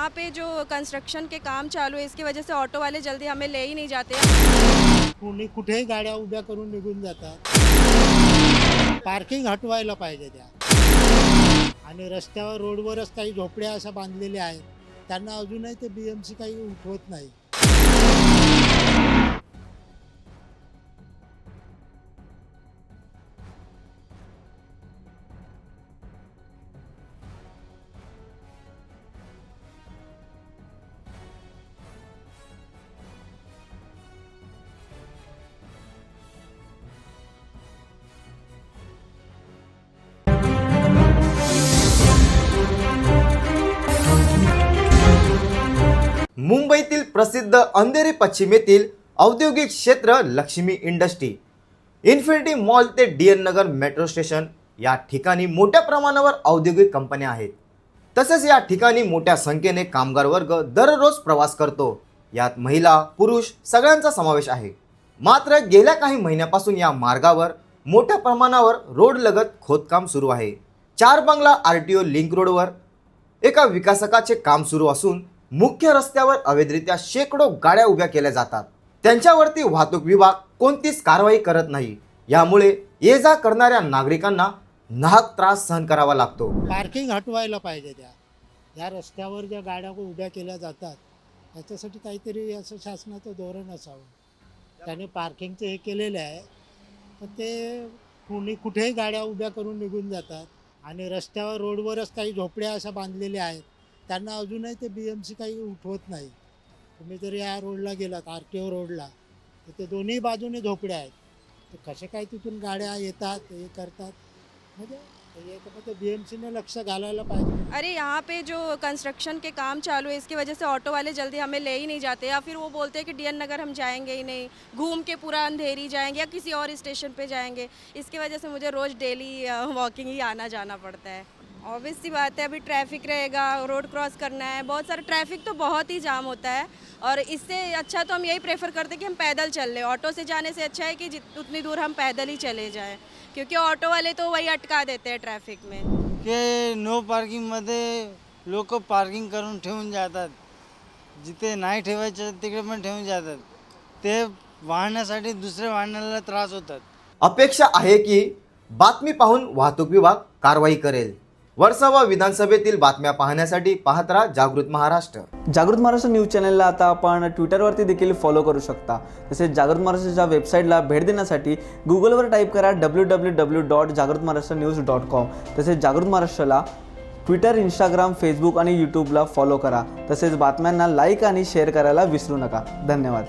यहाँ पे जो कंस्ट्रक्शन के काम चालू है इसकी वजह से ऑटो वाले जल्दी हमें ले ही नहीं जाते। कुणी कुठेही गाड्या उभ्या करून निघून जातात. पार्किंग हटवायला पाहिजे त्या. आणि रस्त्यावर रोडवरच काही झोपड्या अशा बांधलेल्या आहेत. त्यांना अजूनही ते बी एम सी काही उठवत नाही. मुंबईतील प्रसिद्ध अंधेरी पश्चिमेतील औद्योगिक क्षेत्र लक्ष्मी इंडस्ट्री इन्फिनिटी मॉल ते D N Nagar metro station या ठिकाणी मोठ्या प्रमाणावर औद्योगिक कंपन्या आहेत. तसेच या ठिकाणी मोठ्या संख्येने कामगार वर्ग दररोज प्रवास करतो. यात महिला पुरुष सगळ्यांचा समावेश आहे. मात्र गेल्या काही महिन्यापासून या मार्गावर मोठ्या प्रमाणावर रोड लगत खोदकाम सुरू आहे. चार बंगला आर टी ओ लिंक रोडवर एका विकासकाचे काम सुरू असून मुख्य रस्त्यावर अवैधरित्या शेकडो गाड्या उभ्या केल्या जातात. त्यांच्यावरती वाहतूक विभाग कोणतीच कारवाई करत नाही. यामुळे ये जा करणाऱ्या नागरिकांना नाहक त्रास सहन करावा लागतो. पार्किंग हटवायला पाहिजे त्या. या रस्त्यावर ज्या गाड्या उभ्या केल्या जातात त्याच्यासाठी काहीतरी असं शासनाचं धोरण असावं. त्याने पार्किंगचं हे केलेलं आहे. तर ते कुणी कुठेही गाड्या उभ्या करून निघून जातात आणि रस्त्यावर रोडवरच काही झोपड्या अशा बांधलेल्या आहेत. त्यांना अजूनही ते बी एम सी काही उठवत नाही. तुम्ही जर या रोडला गेलात आर टी ओ रोडला तर ते दोन्ही बाजूने झोपड्या आहेत. तर कसे काय तिथून गाड्या येतात, हे करतात? म्हणजे अरे यहाँ पे जो कंस्ट्रक्शन के काम चालू है, इसकी वजह से ऑटो वाले जल्दी हमें ले ही नहीं जाते या फिर वो बोलते हैं कि डीएन नगर हम जाएँगे ही नहीं, घूम के पूरा अंधेरी जाएँगे या किसी और स्टेशन पे जाएँगे। इसकी वजह से मुझे रोज़ डेली वॉकिंग ही आना जाना पड़ता है। ऑब्वियस सी बात है अभी ट्रैफिक रहेगा रोड क्रॉस करना है। बहुत सारा ट्रैफिक तो बहुत ही जाम होता है। और इससे अच्छा तो हम यही प्रेफर करते हैं कि हम पैदल चल लें। ऑटो से जाने से अच्छा है कि जित उतनी दूर हम पैदल ही चले जाएं। क्योंकि ऑटो वाले तो वही अटका देते हैं ट्रैफिक में। की नो पार्किंगमध्ये लोक पार्किंग करून ठेवून जातात। जिथे नाही ठेवायचे तिकडे पण ठेवून जातात। ते वाहण्यासाठी दुसऱ्या वाहनाला त्रास होतात। अपेक्षा आहे की बातमी पाहून वाहतूक विभाग कारवाई करेल. वर्सावा विधानसभेतील बातम्या पाहण्यासाठी पाहत राहा जागृत महाराष्ट्र. जागृत महाराष्ट्र न्यूज चॅनलला आता आपण ट्विटरवरती देखील फॉलो करू शकता. तसेच जागृत महाराष्ट्राच्या वेबसाईटला भेट देण्यासाठी गुगलवर टाईप करा डब्ल्यू डब्ल्यू डब्ल्यू डॉट जागृत महाराष्ट्र न्यूज डॉट कॉम तसेच जागृत महाराष्ट्राला ट्विटर इंस्टाग्राम फेसबुक आणि यूट्यूबला फॉलो करा. तसेच बातम्यांना लाईक आणि शेअर करायला विसरू नका. धन्यवाद.